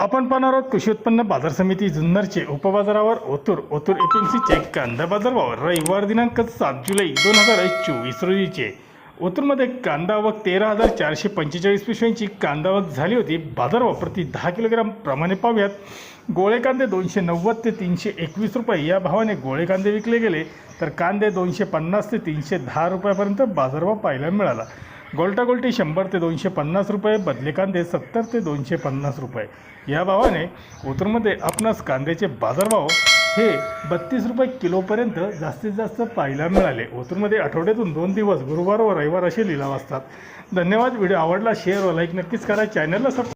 आपण पाहणार आहोत कृषी उत्पन्न बाजार समिती जुन्नरचे उपबाजारावर ओतूर. ओतूर एपीएमसीचे कांदा बाजारभाव रविवार दिनांक सात जुलै दोन हजार चोवीस रोजीचे. ओतूरमध्ये कांदा आवक तेरा हजार चारशे पंचेचाळीस पिशव्यांची कांदा आवक झाली होती. बाजारभाव प्रति दहा किलोग्राम प्रमाणे पाहूयात. गोळे कांदे दोनशे नव्वद ते तीनशे एकवीस रुपये या भावाने गोळे कांदे विकले गेले. तर कांदे दोनशे पन्नास ते तीनशे दहा रुपयापर्यंत बाजारभाव पाहायला मिळाला. गोल्टा गोल्टी शंभर ते दोनशे पन्नास रुपये बदले कांदे सत्तर ते दोनशे पन्नास रुपये. या भावाने ओतूरमध्ये आपणास कांद्याचे बाजारभाव हे बत्तीस रुपये किलोपर्यंत जास्तीत जास्त पाहायला मिळाले. ओतूरमध्ये आठवड्यातून दोन दिवस गुरुवार व रविवार असे लिलाव असतात. धन्यवाद. व्हिडिओ आवडला शेअर व लाईक नक्कीच करा. चॅनलला सब